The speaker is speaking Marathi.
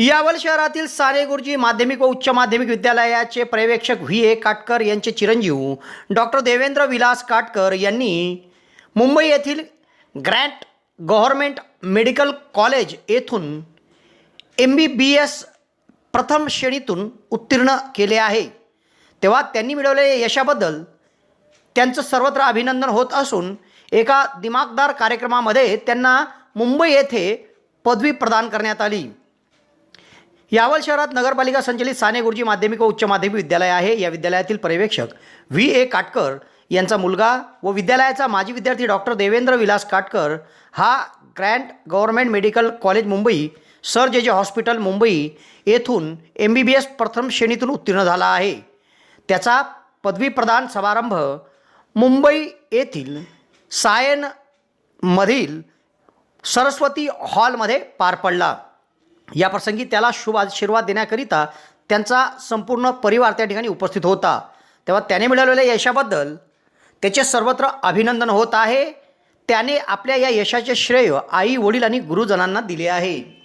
यावल शहरातील सारे गुरुजी माध्यमिक व उच्च माध्यमिक विद्यालयाचे पर्यवेक्षक व्ही. ए. काटकर यांचे चिरंजीव डॉक्टर देवेंद्र विलास काटकर यांनी मुंबई येथील ग्रँट गव्हर्मेंट मेडिकल कॉलेज येथून एम बी बी एस प्रथम श्रेणीतून उत्तीर्ण केले आहे. तेव्हा त्यांनी मिळवलेल्या यशाबद्दल त्यांचं सर्वत्र अभिनंदन होत असून एका दिमागदार कार्यक्रमामध्ये त्यांना मुंबई येथे पदवी प्रदान करण्यात आली. यावल शहरात नगरपालिका संचलित साने गुरुजी माध्यमिक व उच्च माध्यमिक विद्यालय आहे. या विद्यालयातील पर्यवेक्षक व्ही. ए. काटकर यांचा मुलगा व विद्यालयाचा माजी विद्यार्थी डॉक्टर देवेंद्र विलास काटकर हा grand government medical college Mumbai sir J J hospital Mumbai येथून एम बी बी एस प्रथम श्रेणीतून उत्तीर्ण झाला आहे. त्याचा पदवी प्रदान समारंभ मुंबई येथील सायनमधील सरस्वती हॉलमध्ये पार पडला. या प्रसंगी त्याला शुभ आशीर्वाद देण्याकरिता त्यांचा संपूर्ण परिवार त्या ठिकाणी उपस्थित होता. तेव्हा त्याने मिळवलेल्या यशाबद्दल त्याचे सर्वत्र अभिनंदन होत आहे. त्याने आपल्या या यशाचे श्रेय आई वडील आणि गुरुजनांना दिले आहे.